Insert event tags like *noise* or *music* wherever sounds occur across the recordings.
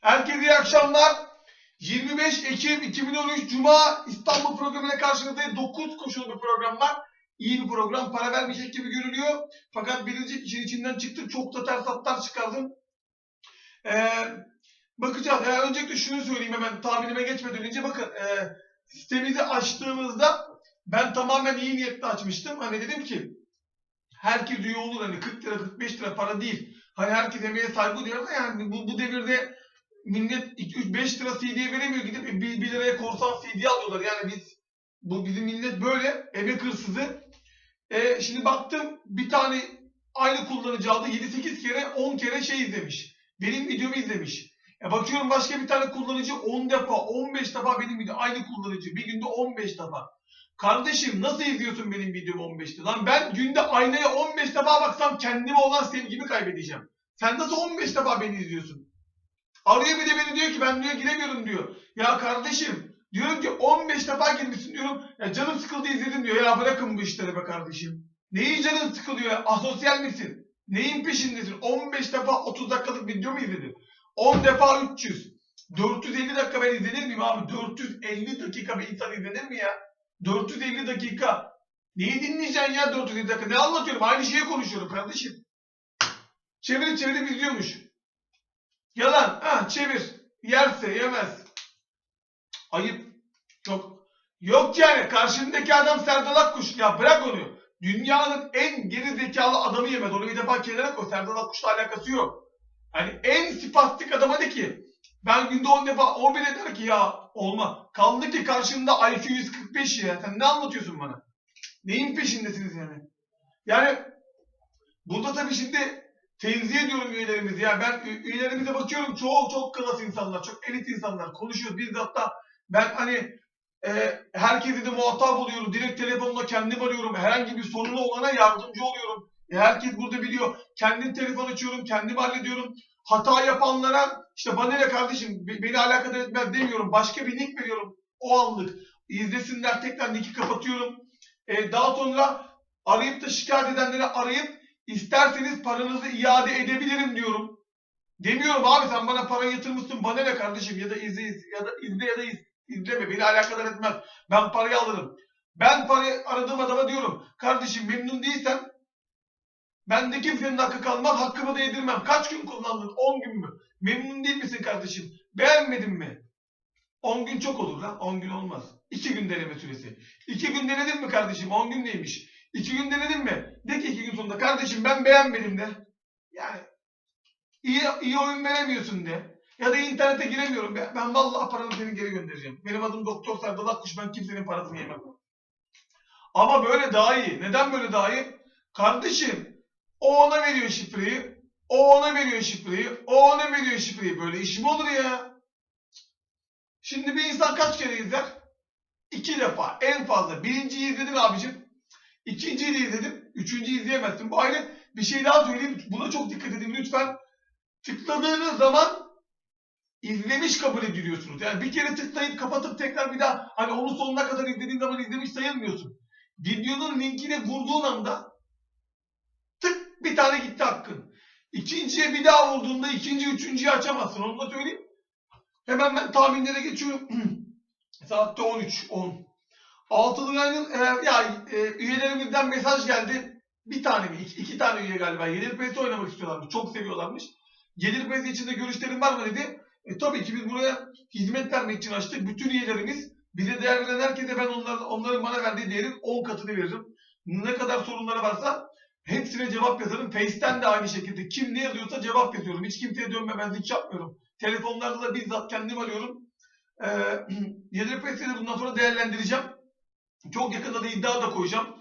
Herkese iyi akşamlar. 25 Ekim 2013 Cuma İstanbul programına karşınızda 9 koşulu bir program var. İyi bir program. Para vermeyecek gibi görünüyor. Fakat birinci işin içinden çıktık. Çok da ters hatlar çıkardım. Ee, bakacağız. Yani öncelikle şunu söyleyeyim hemen tahminime geçmeden önce. Bakın e, sistemimizi açtığımızda ben tamamen iyi niyetle açmıştım. Hani dedim ki herkes üye olur. Hani 40 lira 45 lira para değil. Hani herkes emeğe saygı duyuyor da yani bu, bu devirde millet 2-3-5 lira CD veremiyor gidip 1, 1 liraya korsan CD alıyorlar. Yani biz bu bizim millet böyle emek hırsızı. E, şimdi baktım bir tane aynı kullanıcı aldı 7-8 kere 10 kere şey izlemiş. Benim videomu izlemiş. E bakıyorum başka bir tane kullanıcı 10 defa 15 defa benim video aynı kullanıcı bir günde 15 defa. Kardeşim nasıl izliyorsun benim videomu 15 defa? Lan ben günde aynaya 15 defa baksam kendime olan sevgimi kaybedeceğim. Sen nasıl 15 defa beni izliyorsun? Arıyor bir de beni diyor ki ben diyor giremiyorum diyor. Ya kardeşim diyorum ki 15 defa girmişsin diyorum. Ya canım sıkıldı izledim diyor. Ya bırakın bu işleri be kardeşim. Neyi canın sıkılıyor ya? Asosyal misin? Neyin peşindesin? 15 defa 30 dakikalık video mu izledin? 10 defa 300. 450 dakika ben izlenir miyim abi? 450 dakika bir insan izlenir mi ya? 450 dakika. Neyi dinleyeceksin ya 450 dakika? Ne anlatıyorum? Aynı şeyi konuşuyorum kardeşim. Çevirip çevirip izliyormuş. Yalan. Ha çevir. Yerse yemez. Ayıp. Çok. Yok yani. Karşındaki adam Serdal Akkuş. Ya bırak onu. Dünyanın en geri zekalı adamı yemez. Onu bir defa kenara koy. Serdal Akkuş'la alakası yok. Hani en sipastik adam hadi ki. Ben günde 10 defa o bile der ki ya olma. Kaldı ki karşında IQ 145 ya. Sen ne anlatıyorsun bana? Neyin peşindesiniz yani? Yani burada tabii şimdi tenzih ediyorum üyelerimizi. Ya ben üyelerimize bakıyorum çok çok klas insanlar, çok elit insanlar. Konuşuyoruz. Biz hatta ben hani e, herkesi de muhatap oluyorum. Direkt telefonla kendim arıyorum. Herhangi bir sorunu olana yardımcı oluyorum. E, herkes burada biliyor. Kendim telefon açıyorum, kendim hallediyorum. Hata yapanlara işte bana ne kardeşim be- beni alakadar etmez demiyorum. Başka bir nick veriyorum o anlık. İzlesinler tekrar nick'i kapatıyorum. E, daha sonra arayıp da şikayet edenleri arayıp isterseniz paranızı iade edebilirim diyorum. Demiyorum abi sen bana para yatırmışsın bana ne kardeşim ya da izle ya da izle ya da iz, izleme beni alakadar etmez. Ben parayı alırım. Ben parayı aradığım adama diyorum kardeşim memnun değilsen bende kimsenin hakkı kalmaz hakkımı da yedirmem. Kaç gün kullandın? 10 gün mü? Memnun değil misin kardeşim? Beğenmedin mi? 10 gün çok olur lan. 10 gün olmaz. 2 gün deneme süresi. 2 gün denedin mi kardeşim? 10 gün neymiş? 2 gün denedin mi? De ki 2 gün sonunda kardeşim ben beğenmedim de. Yani iyi, iyi oyun veremiyorsun de. Ya da internete giremiyorum. Ben, ben vallahi paranı seni geri göndereceğim. Benim adım Doktor Serdal Akkuş. Ben kimsenin parasını yemem. Ama böyle daha iyi. Neden böyle daha iyi? Kardeşim o ona veriyor şifreyi. O ona veriyor şifreyi. O ona veriyor şifreyi. Böyle iş mi olur ya? Şimdi bir insan kaç kere izler? İki defa. En fazla. Birinciyi izledin abicim. İkinciyi de izledim. Üçüncüyü izleyemezsin. Bu ayrı bir şey daha söyleyeyim. Buna çok dikkat edin lütfen. Tıkladığınız zaman izlemiş kabul ediliyorsunuz. Yani bir kere tıklayıp kapatıp tekrar bir daha hani onu sonuna kadar izlediğin zaman izlemiş sayılmıyorsun. Videonun linkine vurduğun anda tık bir tane gitti hakkın. İkinciye bir daha vurduğunda ikinci, üçüncüyü açamazsın. Onu da söyleyeyim. Hemen ben tahminlere geçiyorum. *clears throat* Saatte 13, 10. Altılı ayının e, ya e, üyelerimizden mesaj geldi. Bir tane mi? İki, iki tane üye galiba. Gelir PS oynamak istiyorlarmış. Çok seviyorlarmış. Gelir PS içinde görüşlerin var mı dedi. E, tabii ki biz buraya hizmet vermek için açtık. Bütün üyelerimiz bize değer veren herkese ben onların, onların bana verdiği değerin 10 katını veririm. Ne kadar sorunları varsa hepsine cevap yazarım. Face'ten de aynı şekilde. Kim ne yazıyorsa cevap yazıyorum. Hiç kimseye dönmemezlik yapmıyorum. Telefonlarda da bizzat kendim arıyorum. *clears throat* Ee, PS'yi de bundan sonra değerlendireceğim. Çok yakında da iddia da koyacağım.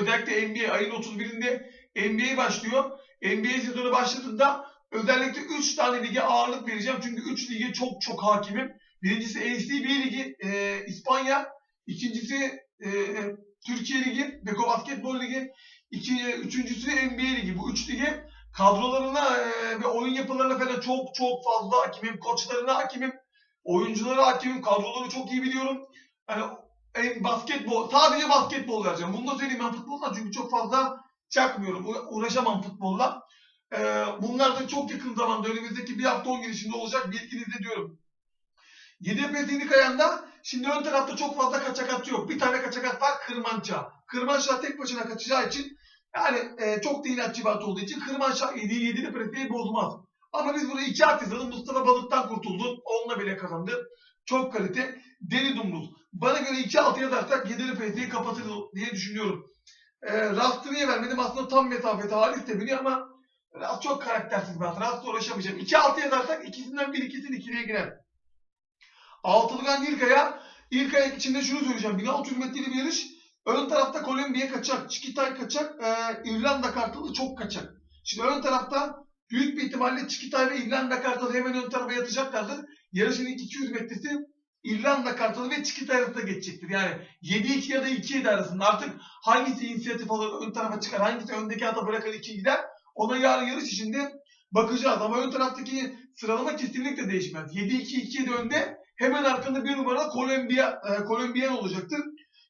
Özellikle NBA ayın 31'inde NBA başlıyor. NBA sezonu başladığında özellikle 3 tane lige ağırlık vereceğim. Çünkü 3 lige çok çok hakimim. Birincisi ACB Ligi e, İspanya. İkincisi e, Türkiye Ligi, Beko Basketbol Ligi. İki, üçüncüsü NBA Ligi. Bu üç lige kadrolarına e, ve oyun yapılarına falan çok çok fazla hakimim. Koçlarına hakimim. Oyunculara hakimim. Kadroları çok iyi biliyorum. Hani en basketbol, sadece basketbol vereceğim. Bunu da söyleyeyim ben futboldan çünkü çok fazla çakmıyorum. Uğraşamam futbolla. Ee, bunlar da çok yakın zamanda önümüzdeki bir hafta 10 gün içinde olacak bilginizde diyorum. Yeditepe Teknik Ayağı'nda şimdi ön tarafta çok fazla kaçak atı yok. Bir tane kaçak at var Kırmança. Kırmança tek başına kaçacağı için yani e, çok da inatçı bir at olduğu için Kırmança yediği yedili pratiği bozmaz. Ama biz buraya iki at yazalım. Mustafa Balık'tan kurtuldu. Onunla bile kazandı. Çok kalite. Deli Dumrul. Bana göre 2-6 yazarsak yedili pratiği kapatırız diye düşünüyorum. E, Rast'ı vermedim? Aslında tam mesafede Halis de biliyor ama Rast çok karaktersiz bir at. Rast'la uğraşamayacağım. 2-6 yazarsak ikisinden bir ikisini ikiliye girer. Altılıgan İlkaya. İlkaya içinde şunu söyleyeceğim. 1600 metreli bir yarış. Ön tarafta Kolombiya kaçak. Çikitay kaçak. E, İrlanda Kartalı çok kaçak. Şimdi ön tarafta büyük bir ihtimalle Çikitay ve İrlanda Kartalı hemen ön tarafa yatacaklardır. Yarışın ilk 200 metresi İrlanda Kartalı ve Çikitay arasında geçecektir. Yani 7-2 ya da 2-7 arasında artık hangisi inisiyatif alır ön tarafa çıkar, hangisi öndeki ata bırakır 2 gider. Ona yarın yarış içinde bakacağız. Ama ön taraftaki sıralama kesinlikle değişmez. 7-2-2-7 önde hemen arkanda bir numara Kolombiya, e, Kolombiyan olacaktır.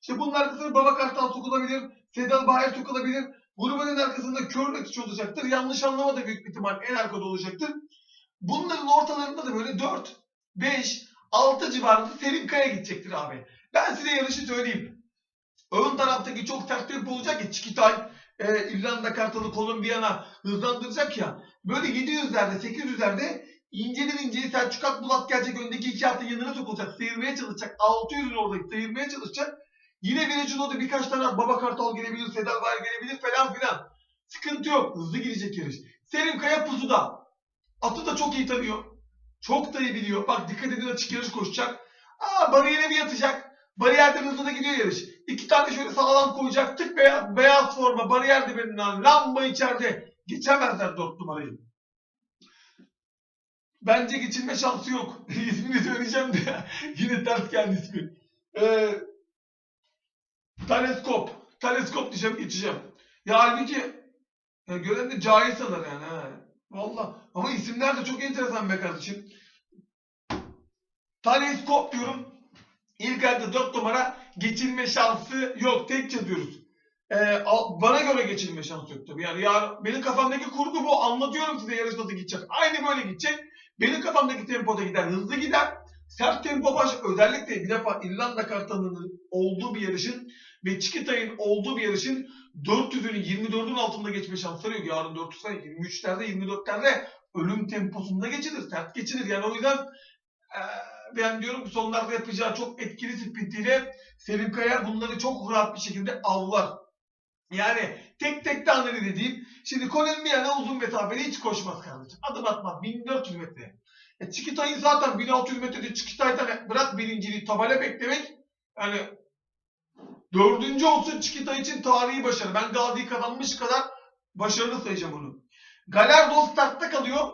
İşte bunun arkasına Baba Kartal sokulabilir, Sedal Bayer sokulabilir. Grubun arkasında Kör Ötüç olacaktır. Yanlış anlama da büyük ihtimal en arkada olacaktır. Bunların ortalarında da böyle 4, 5, 6 civarında Selim Kaya gidecektir abi. Ben size yarışı söyleyeyim. Ön taraftaki çok sert tempo olacak ya Çikitay, e, İrlanda Kartalı, Kolombiyana hızlandıracak ya. Böyle 700'lerde, 800'lerde incelir inceyi Selçuk Akbulat gelecek öndeki iki hafta yanına sokulacak. Sıyırmaya çalışacak. 600'ün orada sıyırmaya çalışacak. Yine Viracino'da birkaç tane Baba Kartal gelebilir, Sedal Bayer gelebilir falan filan. Sıkıntı yok. Hızlı gidecek yarış. Selim Kaya pusuda. Atı da çok iyi tanıyor. Çok da iyi biliyor. Bak dikkat edin açık yarış koşacak. Aa bariyere bir yatacak. Bariyerden hızlı da gidiyor yarış. İki tane şöyle sağlam koyacak. Tık beyaz, beyaz forma. Bariyer diberinden lamba içeride. Geçemezler dört numarayı. Bence geçilme şansı yok. *laughs* İsmini söyleyeceğim de *laughs* yine ters geldi ismi. Ee, Teleskop. Teleskop diyeceğim geçeceğim. Ya halbuki ya gören de cahil sanır yani. Ha. Valla. Ama isimler de çok enteresan be kardeşim. Teleskop diyorum. İlk ayda 4 numara geçilme şansı yok. Tek yazıyoruz. Ee, bana göre geçilme şansı yok tabii. Yani ya, benim kafamdaki kurgu bu. Anlatıyorum size yarış nasıl gidecek. Aynı böyle gidecek. Benim kafamdaki tempoda gider. Hızlı gider. Sert tempo baş. Özellikle bir defa İrlanda Kartalı'nın olduğu bir yarışın ve Çikitay'ın olduğu bir yarışın 400'ünün 24'ün altında geçme şansları yok. Yarın 400 tane 23'lerde 24'lerde ölüm temposunda geçilir. Sert geçilir. Yani o yüzden eee, ben diyorum ki sonlarda yapacağı çok etkili sprintiyle Selim Kaya bunları çok rahat bir şekilde avlar. Yani tek tek de analiz edeyim. Şimdi Kolombiya'na uzun mesafede hiç koşmaz kardeşim. Adım atmaz. 1400 metre. E, Çikitay'ın zaten 1600 metrede Çikitay'dan bırak birinciliği tabela beklemek yani dördüncü olsa Çikitay için tarihi başarı. Ben Gazi'yi kazanmış kadar başarılı sayacağım onu. Galardo startta kalıyor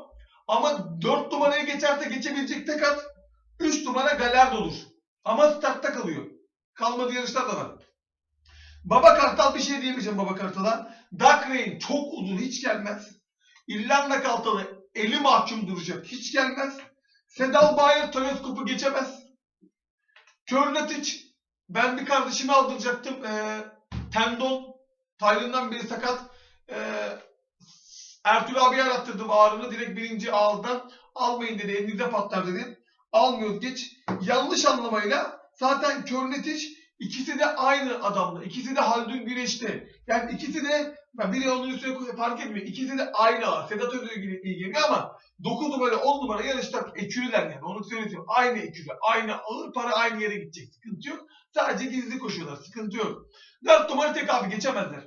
ama 4 numaraya geçerse geçebilecek tek at 3 numara Galardo'dur. Ama startta kalıyor. Kalmadığı yarışlar da var. Baba Kartal bir şey diyemeyeceğim Baba Kartal'a. Dark Rain çok uzun hiç gelmez. İrlanda Kartalı eli mahkum duracak hiç gelmez. Sedal Bayer teleskopu geçemez. Körnetiç ben bir kardeşimi aldıracaktım. Ee, tendon tayrından biri sakat. Ee, Ertuğrul abi arattırdım ağrını direkt birinci ağızdan almayın dedi elinize patlar dedi. Almıyoruz geç. Yanlış anlamayla zaten Körnetiç ikisi de aynı adamla. İkisi de Haldun Güneş'te. Yani ikisi de biri onun üstüne koyuyor, fark etmiyor. İkisi de aynı ağır. Sedat Öz'e ilgileniyor ama 9 numara 10 numara yarışta ekürüler yani. Onu söyletiyorum. Aynı ekürü. Aynı ağır para aynı yere gidecek. Sıkıntı yok. Sadece gizli koşuyorlar. Sıkıntı yok. 4 numara tek abi geçemezler.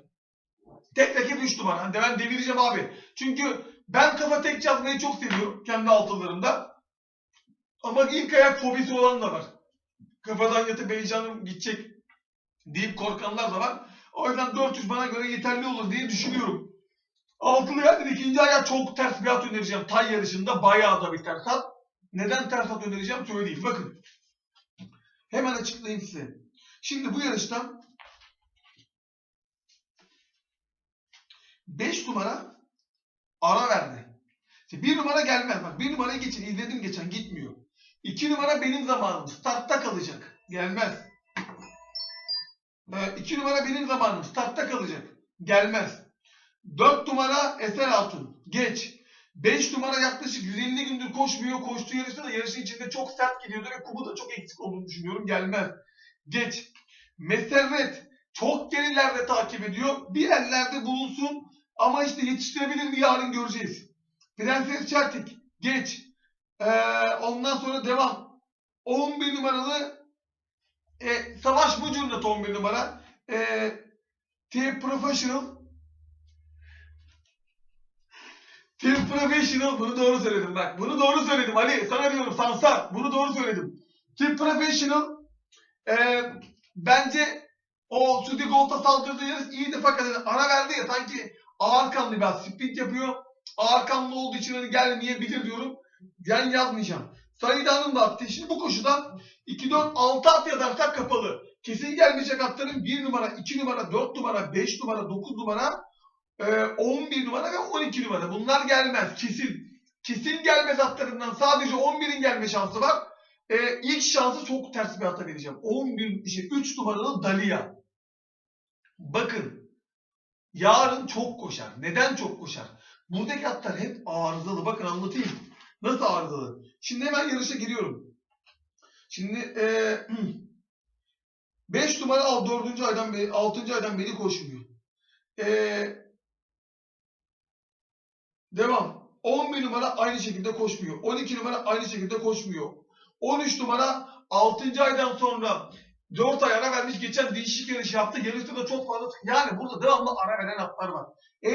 Tek rakip 3 numara. Hani ben devireceğim abi. Çünkü ben kafa tek yazmayı çok seviyorum. Kendi altınlarımda. Ama ilk ayak fobisi olan da var. Kafadan yatıp heyecanım gidecek deyip korkanlar da var. O yüzden 400 bana göre yeterli olur diye düşünüyorum. Altılı yerden ikinci aya çok ters bir at önereceğim. Tay yarışında bayağı da bir ters at. Neden ters at önereceğim söyleyeyim. Bakın. Hemen açıklayayım size. Şimdi bu yarışta 5 numara ara verdi. İşte bir numara gelmez. Bak bir numarayı geçin. izledim geçen gitmiyor. 2 numara benim zamanım. Startta kalacak. Gelmez. 2 numara benim zamanım. Startta kalacak. Gelmez. 4 numara Eser Hatun. Geç. 5 numara yaklaşık 150 gündür koşmuyor. Koştuğu yarışta da yarışın içinde çok sert gidiyordu ve kumu da çok eksik olduğunu düşünüyorum. Gelmez. Geç. Meserret çok gerilerde takip ediyor. Bir yerlerde bulunsun ama işte yetiştirebilir mi yarın göreceğiz. Prenses Çeltik geç. Ee, ondan sonra devam. 11 numaralı e, Savaş Mucur'da 11 numara. E, Team Professional Team Professional bunu doğru söyledim bak. Bunu doğru söyledim Ali. Sana diyorum Sansar. Bunu doğru söyledim. Team Professional e, bence o Sudi Gold'a saldırdığı yarış iyiydi fakat ara verdi ya sanki ağır kanlı biraz sprint yapıyor. Ağır kanlı olduğu için hani gelmeyebilir diyorum. Yani yazmayacağım. Sayıdanın da attı. Şimdi bu koşuda 2, 4, 6 at yazarsak kapalı. Kesin gelmeyecek atların 1 numara, 2 numara, 4 numara, 5 numara, 9 numara, e, 11 numara ve 12 numara. Bunlar gelmez. Kesin. Kesin gelmez atlarından sadece 11'in gelme şansı var. E, ilk şansı çok ters bir ata vereceğim. 11, şey, 3 numaralı Dalia. Bakın. Yarın çok koşar. Neden çok koşar? Buradaki atlar hep arızalı. Bakın anlatayım. Nasıl arızalı? Şimdi hemen yarışa giriyorum. Şimdi e, *clears throat* 5 numara al 4. aydan beri 6. aydan beri koşmuyor. E, devam. 11 numara aynı şekilde koşmuyor. 12 numara aynı şekilde koşmuyor. 13 numara 6. aydan sonra 4 ay ara vermiş geçen değişik yarış yaptı. Yarışta da çok fazla yani burada devamlı ara veren atlar var. E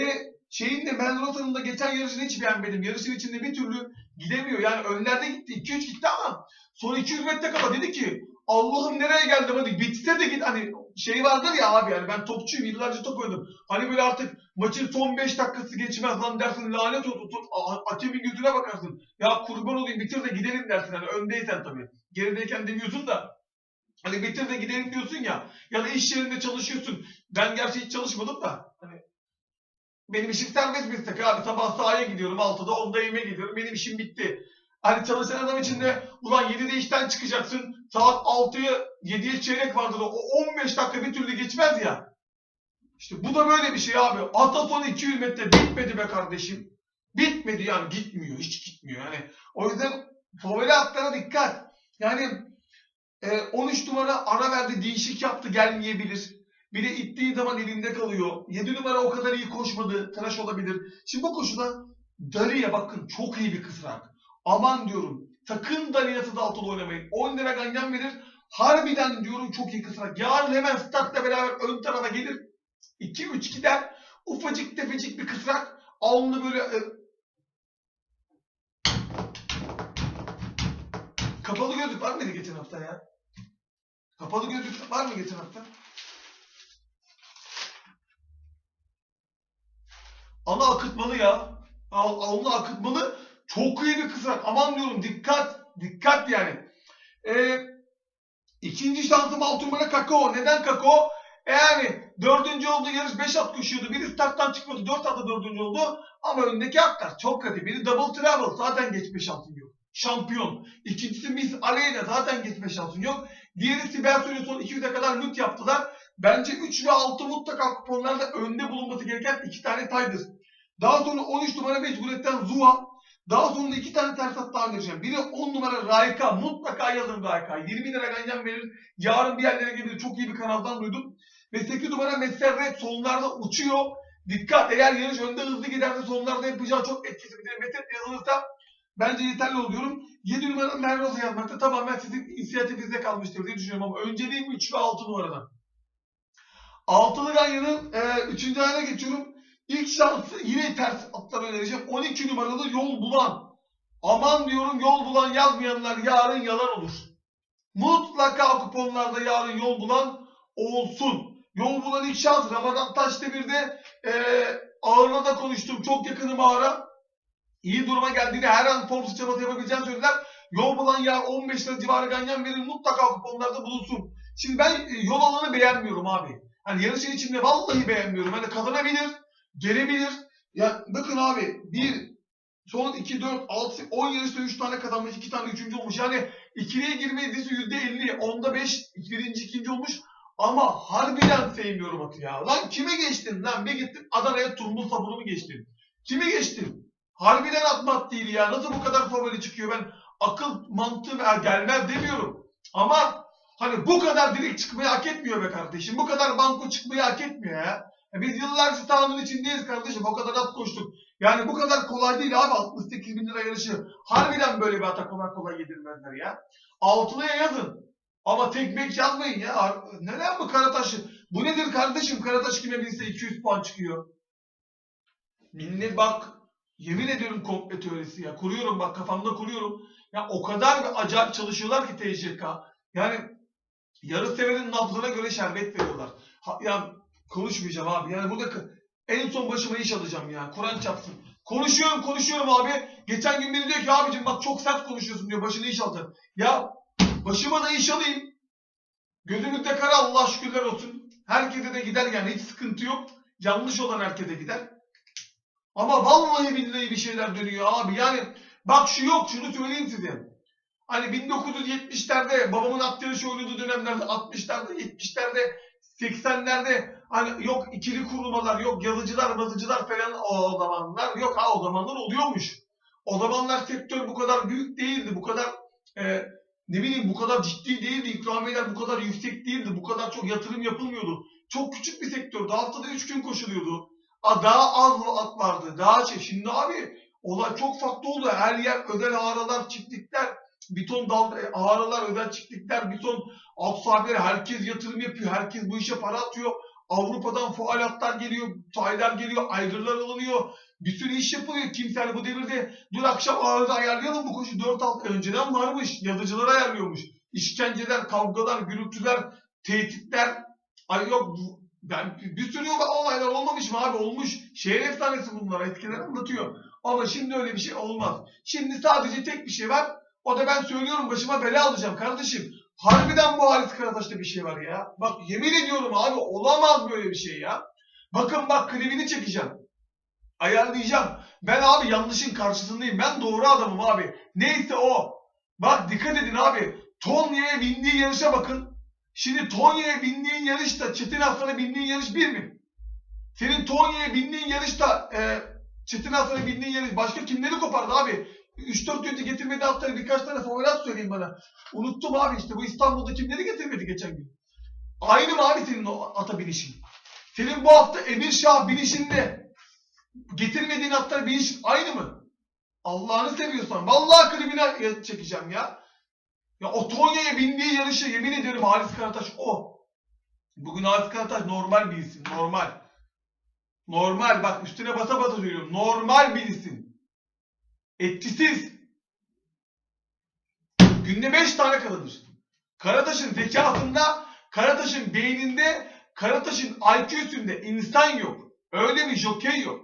şeyin de Menrota'nın da geçen yarışını hiç beğenmedim. Yarışın içinde bir türlü gidemiyor. Yani önlerde gitti. 2-3 gitti ama son 200 metre kala dedi ki Allah'ım nereye geldim hadi bitse de git. Hani şey vardır ya abi yani ben topçuyum yıllarca top oynadım. Hani böyle artık maçın son 5 dakikası geçmez lan dersin lanet olsun. Hakemin gözüne bakarsın. Ya kurban olayım bitir de gidelim dersin. Hani öndeysen tabii. Gerideyken demiyorsun da. Hani bitir de gidelim diyorsun ya. Ya da iş yerinde çalışıyorsun. Ben gerçi hiç çalışmadım da. Benim işim serbest meslek abi. Sabah sahaya gidiyorum. 6'da 10'da evime gidiyorum. Benim işim bitti. Hani çalışan adam için de ulan 7'de işten çıkacaksın. Saat 6'ya 7'ye çeyrek vardır. O 15 dakika bir türlü geçmez ya. İşte bu da böyle bir şey abi. Ataton 200 metre bitmedi be kardeşim. Bitmedi yani gitmiyor. Hiç gitmiyor. Yani o yüzden favori atlara dikkat. Yani e, 13 numara ara verdi değişik yaptı gelmeyebilir. Bir de ittiği zaman elinde kalıyor. 7 numara o kadar iyi koşmadı. Tıraş olabilir. Şimdi bu koşuda Dali'ye bakın çok iyi bir kısrak. Aman diyorum. Sakın Dali'ye da altılı oynamayın. 10 lira ganyan verir. Harbiden diyorum çok iyi kısrak. Yarın hemen startla beraber ön tarafa gelir. 2-3 gider. Ufacık tefecik bir kısrak. Alnı böyle e... Kapalı gözlük var mıydı geçen hafta ya? Kapalı gözlük var mı geçen hafta? Ana akıtmalı ya. Al, alnı akıtmalı. Çok iyi bir kısrak. Aman diyorum dikkat. Dikkat yani. Ee, ikinci şansım altı numara kakao. Neden kakao? E yani dördüncü oldu yarış 5 at koşuyordu. Biri starttan çıkmadı. 4 atla dördüncü oldu. Ama önündeki atlar çok kötü. Biri double travel. Zaten geçme şansın yok. Şampiyon. İkincisi Miss Aleyna. Zaten geçme şansın yok. Diğeri Sibel Soy'un son 200'e kadar lüt yaptılar. Bence 3 ve 6 mutlaka kuponlarda önde bulunması gereken iki tane taydır. Daha sonra 13 numara mecburiyetten Zuva. Daha sonra iki tane ters hat daha vereceğim. Biri 10 numara Rayka. Mutlaka yazın Rayka. 20 lira ganyan verir. Yarın bir yerlere gelir. Çok iyi bir kanaldan duydum. Ve 8 numara Messerret sonlarda uçuyor. Dikkat eğer yarış önde hızlı giderse sonlarda yapacağı çok etkisi bir Meset yazılırsa bence yeterli oluyorum. 7 numara Merroza yazmakta tamamen sizin inisiyatifinizde kalmıştır diye düşünüyorum ama önceliğim 3 ve 6 numaradan. Altılı ganyanın 3. E, ayına geçiyorum. İlk şansı yine ters atlar önereceğim. 12 numaralı yol bulan. Aman diyorum yol bulan yazmayanlar yarın yalan olur. Mutlaka kuponlarda yarın yol bulan olsun. Yol bulan ilk şans Ramazan Taşdemir'de e, ağırla da konuştum. Çok yakınım ağıra. İyi duruma geldiğini her an form sıçraması yapabileceğini söylediler. Yol yar 15 lira civarı ganyan verin mutlaka kuponlarda bulunsun. Şimdi ben e, yol alanı beğenmiyorum abi. Hani yarışın içinde vallahi beğenmiyorum. Hani kazanabilir, gelebilir. Ya bakın abi bir son 2, 4, 6, 10 yarışta 3 tane kazanmış, 2 tane 3. olmuş. Yani ikiliye girme yüzdesi %50, onda 5, birinci, ikinci olmuş. Ama harbiden sevmiyorum atı ya. Lan kime geçtin lan? Bir gittin Adana'ya turbul sabunu mu geçtin? Kimi geçtim? Harbiden atmat değil ya. Nasıl bu kadar favori çıkıyor? Ben akıl mantığı gelmez demiyorum. Ama hani bu kadar dirik çıkmayı hak etmiyor be kardeşim. Bu kadar banko çıkmayı hak etmiyor ya. Ya Biz yıllarca sahanın içindeyiz kardeşim. O kadar at koştuk. Yani bu kadar kolay değil abi 68 bin lira yarışı. Harbiden böyle bir ata kolay kolay yedirmezler ya. Altılıya yazın. Ama tek bek yazmayın ya. Neden bu Karataş'ı? Bu nedir kardeşim? Karataş kime binse 200 puan çıkıyor. Millet bak yemin ediyorum komple teorisi ya. Kuruyorum bak kafamda kuruyorum. Ya o kadar bir acayip çalışıyorlar ki TCK. Yani yarı severin nabzına göre şerbet veriyorlar. Ha, ya konuşmayacağım abi. Yani burada en son başıma iş alacağım ya. Kur'an çapsın. Konuşuyorum konuşuyorum abi. Geçen gün biri diyor ki abicim bak çok sert konuşuyorsun diyor. Başına iş alacağım. Ya başıma da iş alayım. Gözümüzde kara Allah şükürler olsun. Herkese de gider yani hiç sıkıntı yok. Yanlış olan herkese gider. Ama vallahi billahi bir şeyler dönüyor abi. Yani bak şu yok şunu söyleyeyim size. Hani 1970'lerde babamın at yarışı oynadığı dönemlerde 60'larda 70'lerde 80'lerde hani yok ikili kurulmalar yok yazıcılar mazıcılar falan o zamanlar yok ha o zamanlar oluyormuş. O zamanlar sektör bu kadar büyük değildi bu kadar e, ne bileyim bu kadar ciddi değildi ikramiyeler bu kadar yüksek değildi bu kadar çok yatırım yapılmıyordu. Çok küçük bir sektördü haftada 3 gün koşuluyordu. Daha az at vardı daha şey. Şimdi abi olay çok farklı oldu. Her yer özel ağralar çiftlikler bir ton dal, e, ağralar, özel çiftlikler, bir ton alt sahipleri, herkes yatırım yapıyor, herkes bu işe para atıyor. Avrupa'dan faaliyatlar geliyor, faylar geliyor, aygırlar alınıyor. Bir sürü iş yapılıyor. Kimse hani bu devirde dur akşam ağırda ayarlayalım bu koşu 4 hafta önceden varmış. Yazıcılar ayarlıyormuş. İşkenceler, kavgalar, gürültüler, tehditler. Ay yok ben bir sürü olaylar olmamış mı abi? Olmuş. Şehir efsanesi bunlar. Eskiden anlatıyor. Ama şimdi öyle bir şey olmaz. Şimdi sadece tek bir şey var. O da ben söylüyorum başıma bela alacağım kardeşim. Harbiden bu Halis Karataş'ta bir şey var ya. Bak yemin ediyorum abi olamaz böyle bir şey ya. Bakın bak klibini çekeceğim. Ayarlayacağım. Ben abi yanlışın karşısındayım. Ben doğru adamım abi. Neyse o. Bak dikkat edin abi. Tonya'ya bindiği yarışa bakın. Şimdi Tonya'ya bindiğin yarışta Çetin Aslan'a bindiğin yarış bir mi? Senin Tonya'ya bindiğin yarışta e, Çetin Aslan'a bindiğin yarış başka kimleri kopardı abi? 3-4 günde getirmedi atları birkaç tane favorat söyleyin bana. Unuttum abi işte bu İstanbul'da kimleri getirmedi geçen gün. Aynı mı abi senin o ata binişin? Senin bu hafta Emir Şah binişinde getirmediğin atlar biniş aynı mı? Allah'ını seviyorsan. Vallahi klibine çekeceğim ya. Ya o bindiği yarışı yemin ediyorum Halis Karataş o. Bugün Halis Karataş normal bir isim. Normal. Normal bak üstüne basa basa söylüyorum. Normal bir isim. Etkisiz. Günde 5 tane kazanır. Karataş'ın zekasında, Karataş'ın beyninde, Karataş'ın IQ'sünde insan yok. Öyle bir jokey yok.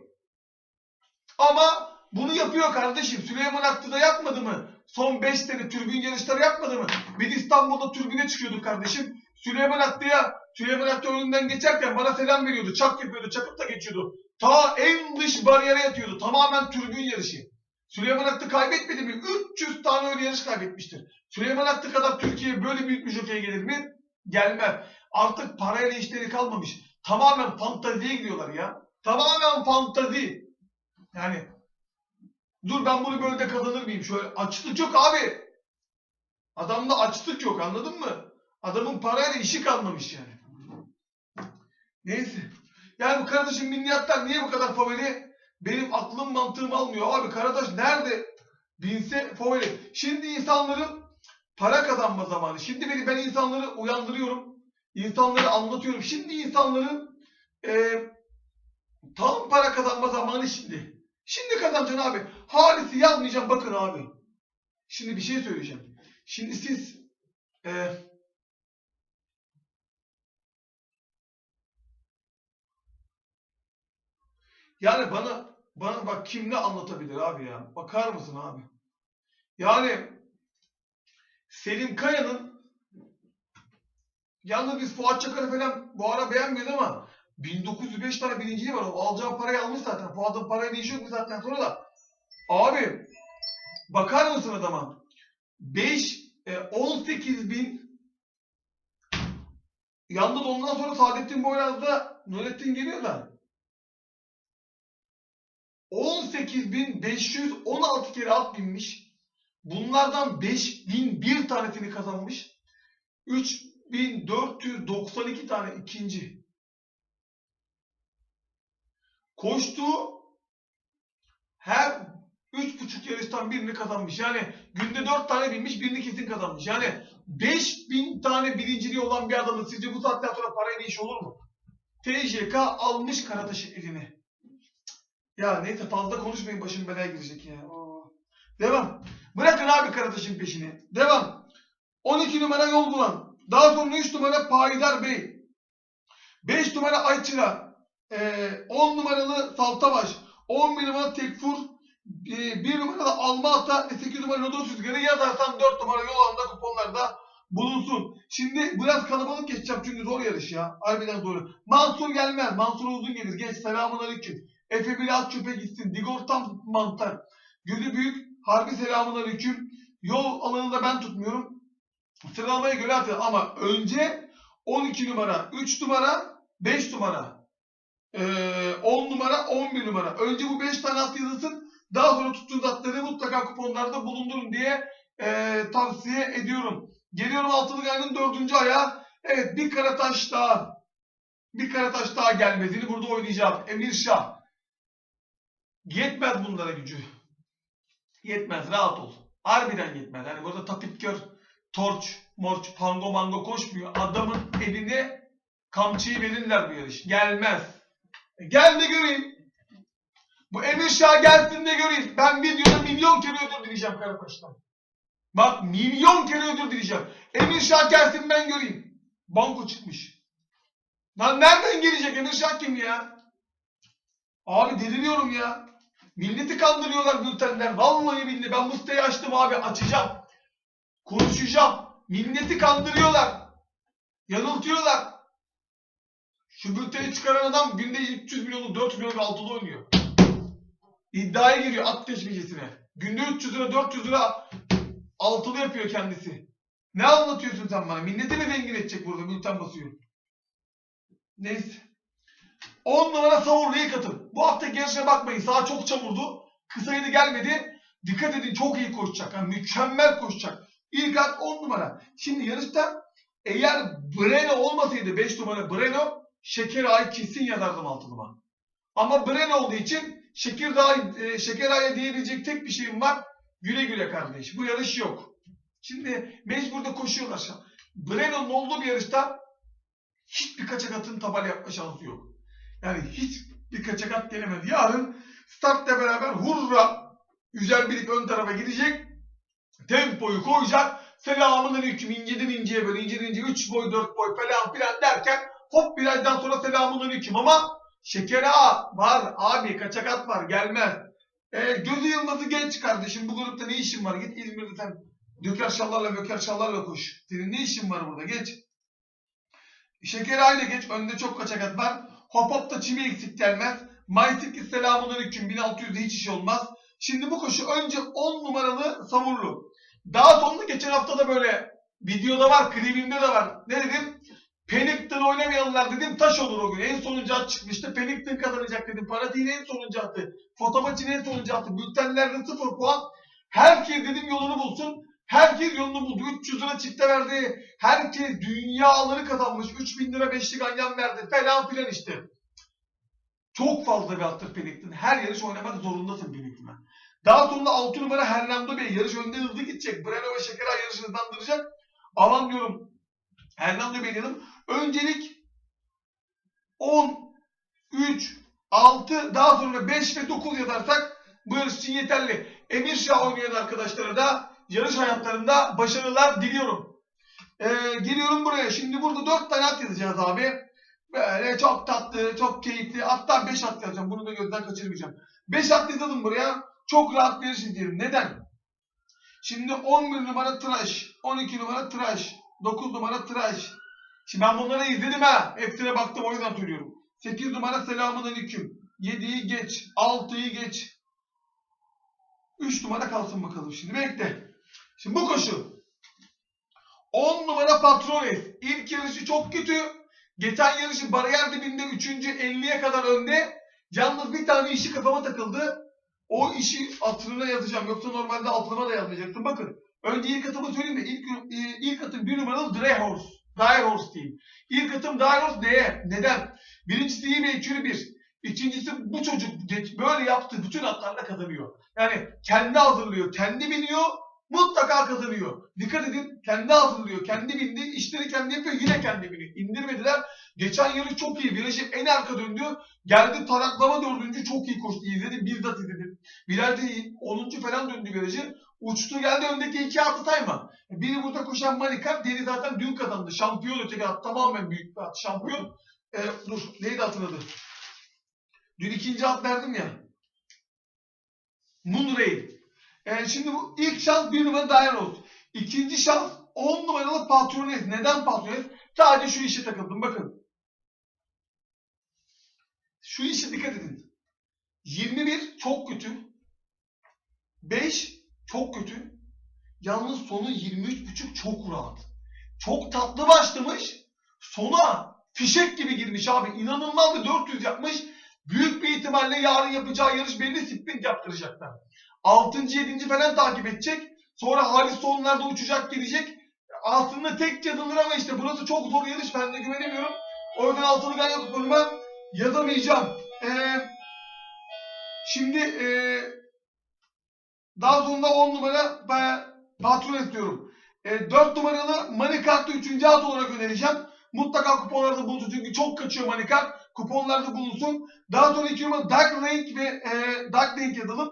Ama bunu yapıyor kardeşim. Süleyman Hakkı da yapmadı mı? Son 5 sene türbün yarışları yapmadı mı? Biz İstanbul'da türbüne çıkıyorduk kardeşim. Süleyman Hakkı'ya, Süleyman Hakkı önünden geçerken bana selam veriyordu. Çak yapıyordu, çakıp da geçiyordu. Ta en dış bariyere yatıyordu. Tamamen türbün yarışı. Süleyman Hakkı kaybetmedi mi? 300 tane öyle yarış kaybetmiştir. Süleyman Hakkı kadar Türkiye'ye böyle büyük bir jokey gelir mi? Gelmez. Artık parayla işleri kalmamış. Tamamen fantaziye gidiyorlar ya. Tamamen fantazi. Yani dur ben bunu böyle de kazanır mıyım? Şöyle açlık yok abi. Adamda açlık yok anladın mı? Adamın parayla işi kalmamış yani. Neyse. Yani bu kardeşim milyatlar niye bu kadar favori? Benim aklım mantığım almıyor. Abi Karataş nerede binse favori. Şimdi insanların para kazanma zamanı. Şimdi beni ben insanları uyandırıyorum. İnsanları anlatıyorum. Şimdi insanların e, tam para kazanma zamanı şimdi. Şimdi kazanacaksın abi. Halis'i yazmayacağım bakın abi. Şimdi bir şey söyleyeceğim. Şimdi siz e, yani bana bana bak kim ne anlatabilir abi ya? Bakar mısın abi? Yani Selim Kaya'nın yalnız biz Fuat Çakar'ı falan bu ara beğenmiyoruz ama 1905 tane birinciliği var. O alacağı parayı almış zaten. Fuat'ın parayla işi yok mu zaten sonra da. Abi bakar mısın adama? 5 e, 18 bin Yalnız ondan sonra Saadettin Boyraz'da Nurettin geliyor da 18.516 kere at binmiş. Bunlardan 5001 tanesini kazanmış. 3492 tane ikinci. Koştuğu her üç buçuk yarıştan birini kazanmış. Yani günde dört tane binmiş birini kesin kazanmış. Yani 5000 tane birinciliği olan bir adamın sizce bu saatten sonra parayla iş olur mu? TJK almış Karataş'ı eline. Ya neyse fazla konuşmayın başım belaya girecek ya. Aa. Devam. Bırakın abi Karataş'ın peşini. Devam. 12 numara yol bulan. Daha sonra 3 numara Payidar Bey. 5 numara Ayçıra. Ee, 10 numaralı Saltabaş. 11 numara Tekfur. 1 numaralı Alma Ata. 8 numara Lodos Rüzgarı yazarsan 4 numara yol alanda kuponlarda bulunsun. Şimdi biraz kalabalık geçeceğim çünkü zor yarış ya. Harbiden zor. Mansur gelmez. Mansur uzun gelir. Geç. Selamun aleyküm. Efe biraz çöpe gitsin. Digor tam mantar. Gözü büyük. Harbi selamun aleyküm. Yol alanını da ben tutmuyorum. Sıralamaya göre atıyor ama önce 12 numara, 3 numara, 5 numara, ee, 10 numara, 11 numara. Önce bu 5 tane at yazılsın. Daha sonra tuttuğunuz atları mutlaka kuponlarda bulundurun diye ee, tavsiye ediyorum. Geliyorum altılı gayrının dördüncü ayağı. Evet bir karataş daha. Bir karataş daha gelmediğini burada oynayacağım. Emir Şah. Yetmez bunlara gücü. Yetmez rahat ol. Harbiden yetmez. Hani burada tapipkör, torç, morç, pango mango koşmuyor. Adamın eline kamçıyı verirler bu yarış. Gelmez. E Gel de göreyim. Bu Emir Şah gelsin de göreyim. Ben videoda milyon kere ödül dileyeceğim Karataş'tan. Bak milyon kere ödül dileyeceğim. Emir Şah gelsin ben göreyim. Banko çıkmış. Lan nereden gelecek Emir Şah kim ya? Abi deliriyorum ya. Milleti kandırıyorlar bültenler. Vallahi billahi ben bu siteyi açtım abi açacağım. Konuşacağım. Milleti kandırıyorlar. Yanıltıyorlar. Şu bülteni çıkaran adam günde 300 milyonu 400 milyonu altıda oynuyor. İddiaya giriyor at geçmeyecesine. Günde 300 lira 400 lira altılı yapıyor kendisi. Ne anlatıyorsun sen bana? Milleti mi zengin edecek burada bülten basıyor? Neyse. 10 numara savurluya katın. Bu hafta yarışına bakmayın. Sağ çok çamurdu. Kısaydı gelmedi. Dikkat edin çok iyi koşacak. Yani mükemmel koşacak. İlk at 10 numara. Şimdi yarışta eğer Breno olmasaydı 5 numara Breno şeker ay kesin yazardım altılıma. Ama Breno olduğu için şeker daha e, şeker aya diyebilecek tek bir şeyim var. Güle güle kardeş. Bu yarış yok. Şimdi mecbur da koşuyorlar. şu an. Breno'nun olduğu bir yarışta hiçbir kaçak atın tabela yapma şansı yok. Yani hiç bir kaçak at gelemedi. Yarın startla beraber hurra güzel birlik ön tarafa gidecek. Tempoyu koyacak. Selamun aleyküm. inceden inceye böyle inceden inceye 3 boy 4 boy falan filan derken hop birazdan sonra selamun aleyküm ama şeker ağa var abi kaçak at var gelmez. E, Gözü Yılmaz'ı genç kardeşim bu grupta ne işin var? Git İzmir'de sen döker şallarla möker şallarla koş. Senin ne işin var burada? Geç. Şeker aile geç. Önde çok kaçak at var. Hop hop da çimi eksik gelmez. Maysik selamun aleyküm. 1600'de hiç iş olmaz. Şimdi bu koşu önce 10 numaralı savurlu. Daha sonra geçen hafta da böyle videoda var, klibimde de var. Ne dedim? Pennington oynamayanlar dedim taş olur o gün. En sonuncu at çıkmıştı. Pennington kazanacak dedim. Paratini en sonuncu attı. Fotomaçini en sonuncu attı. Bültenlerde 0 puan. Herkes dedim yolunu bulsun. Herkes yolunu buldu. 300 lira çifte verdi. Herkes dünyaları kazanmış. 3000 lira beşlik ganyan verdi. Falan filan işte. Çok fazla bir attır Pennington. Her yarış oynamak zorundasın Pennington'a. Daha sonra 6 numara Hernando Bey yarış önde hızlı gidecek. Breno ve Şekeray yarışı hızlandıracak. Aman diyorum Hernando Bey dedim. Öncelik 10, 3, 6 daha sonra 5 ve 9 yazarsak bu yarış için yeterli. Emir Şah oynayan arkadaşlara da yarış hayatlarında başarılar diliyorum. Ee, geliyorum buraya. Şimdi burada 4 tane at yazacağız abi. Böyle çok tatlı, çok keyifli. Hatta 5 at yazacağım. Bunu da gözden kaçırmayacağım. 5 at yazalım buraya. Çok rahat bir yarış izleyelim. Neden? Şimdi 11 numara tıraş, 12 numara tıraş, 9 numara tıraş. Şimdi ben bunları izledim ha. Hepsine baktım o yüzden söylüyorum. 8 numara selamun aleyküm. 7'yi geç. 6'yı geç. 3 numara kalsın bakalım şimdi. Bekle. Şimdi bu koşu. 10 numara Patrones. İlk yarışı çok kötü. Geçen yarışı bariyer dibinde 3. 50'ye kadar önde. Yalnız bir tane işi kafama takıldı. O işi hatırına yazacağım. Yoksa normalde altına da yazmayacaktım. Bakın. Önce ilk atımı söyleyeyim de ilk, e, ilk atım bir numaralı Dry Horse. Dire Horse diyeyim. İlk atım Dire Horse neye? Neden? Birincisi iyi bir ekürü bir. İkincisi bu çocuk böyle yaptığı bütün atlarla kazanıyor. Yani kendi hazırlıyor, kendi biniyor, mutlaka kazanıyor. Dikkat edin, kendi hazırlıyor, kendi bindi, işleri kendi yapıyor, yine kendi biniyor. İndirmediler. Geçen yarış çok iyi, virajı en arka döndü. Geldi taraklama dördüncü çok iyi koştu. İzledim, bizzat izledim. Virajda 10. falan döndü virajı. Uçtu geldi öndeki iki atı sayma. Biri burada koşan Manikar, diğeri zaten dün kazandı. Şampiyon öteki at. Tamamen büyük bir at. Şampiyon. Ee, dur, neydi atın adı? Dün ikinci at verdim ya. Moonrail. Ee, şimdi bu ilk şans bir numara Dairos. İkinci şans 10 numaralı Patrones. Neden Patrones? Sadece şu işe takıldım. Bakın. Şu işe dikkat edin. 21 çok kötü. 5 çok kötü. Yalnız sonu 23.5 çok rahat. Çok tatlı başlamış. Sona fişek gibi girmiş abi. İnanılmaz bir 400 yapmış. Büyük bir ihtimalle yarın yapacağı yarış belli sprint yaptıracaklar. 6. 7. falan takip edecek. Sonra Halis sonlarda uçacak gelecek. Aslında tek yazılır ama işte burası çok zor yarış. Ben de güvenemiyorum. O yüzden altılı ganyan kuponuma yazamayacağım. Ee, şimdi ee, daha sonra 10 numara patron istiyorum. E, 4 numaralı Manikart'ı 3. at olarak önereceğim. Mutlaka kuponlarda bulunsun çünkü çok kaçıyor Manikart. Kuponlarda bulunsun. Daha sonra 2 numara Dark Link ve e, Dark Link yazalım.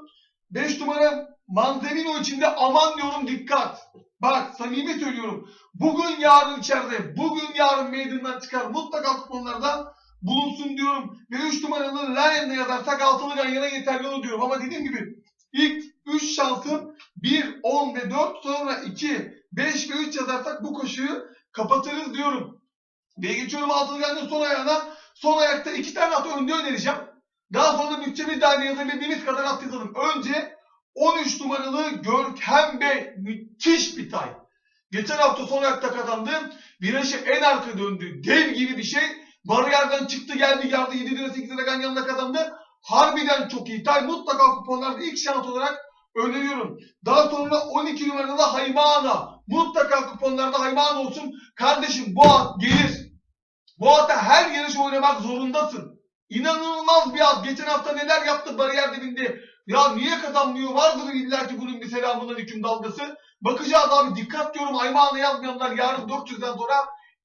5 numara Manzanino içinde aman diyorum dikkat. Bak samimi söylüyorum. Bugün yarın içeride, bugün yarın meydandan çıkar. Mutlaka kuponlarda bulunsun diyorum. Ve 3 numaralı Lion'da yazarsak altılı ganyana yeterli olur diyorum. Ama dediğim gibi ilk 3 şansım 1, 10 ve 4 sonra 2, 5 ve 3 yazarsak bu koşuyu kapatırız diyorum. Ve geçiyorum altılı son ayağına. Son ayakta 2 tane at önde önereceğim. Daha sonra bütçemiz daireye yazabildiğimiz kadar at yazalım. Önce 13 numaralı Görkem Bey. Müthiş bir tay. Geçen hafta son ayakta kazandı. Virajı en arka döndü. Dev gibi bir şey. Bariyerden çıktı geldi geldi 7 lira 8 lira ganyanla kazandı. Harbiden çok iyi. Tay mutlaka kuponlarda ilk şans olarak öneriyorum. Daha sonra 12 numaralı Haymana. Mutlaka kuponlarda Haymana olsun. Kardeşim bu at gelir. Bu ata her yarış oynamak zorundasın. İnanılmaz bir at. Geçen hafta neler yaptı bariyer dibinde. Ya niye kazanmıyor? Vardır illa ki bunun bir selamun hüküm dalgası. Bakacağız abi. Dikkat diyorum. Ayman'a yazmayanlar yarın 400'den sonra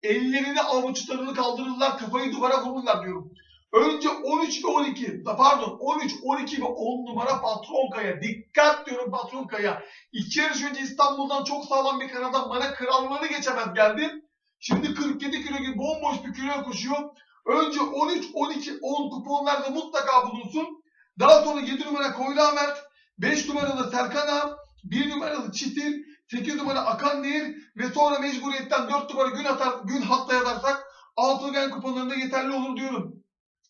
ellerini avuçlarını kaldırırlar. Kafayı duvara vururlar diyorum. Önce 13 ve 12. Pardon 13, 12 ve 10 numara Patron Kaya. Dikkat diyorum Patron Kaya. İki yarış önce İstanbul'dan çok sağlam bir kanadan bana krallığını geçemez geldi. Şimdi 47 kilo gibi bomboş bir kilo koşuyor. Önce 13, 12, 10 kuponlarda mutlaka bulunsun. Daha sonra 7 numara Koyla Mert, 5 numaralı Serkan Ağa, 1 numaralı Çitil, 8 numara Akan Nehir ve sonra mecburiyetten 4 numara gün atar, gün hatta yazarsak altılı gen kuponlarında yeterli olur diyorum.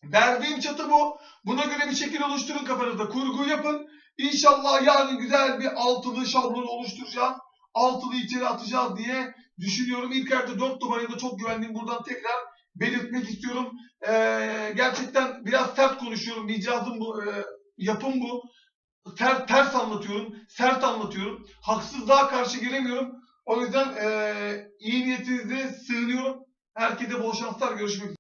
Verdiğim çatı bu. Buna göre bir şekil oluşturun kafanızda. Kurgu yapın. İnşallah yarın güzel bir altılı şablon oluşturacağız. Altılı içeri atacağız diye düşünüyorum. İlk ayakta 4 numaraya da çok güvendiğim buradan tekrar belirtmek istiyorum. Ee, gerçekten biraz sert konuşuyorum. İcazım bu. e, yapım bu. Ter, ters anlatıyorum. Sert anlatıyorum. Haksızlığa karşı giremiyorum. O yüzden e, iyi niyetinize sığınıyorum. Herkese bol şanslar. Görüşmek üzere.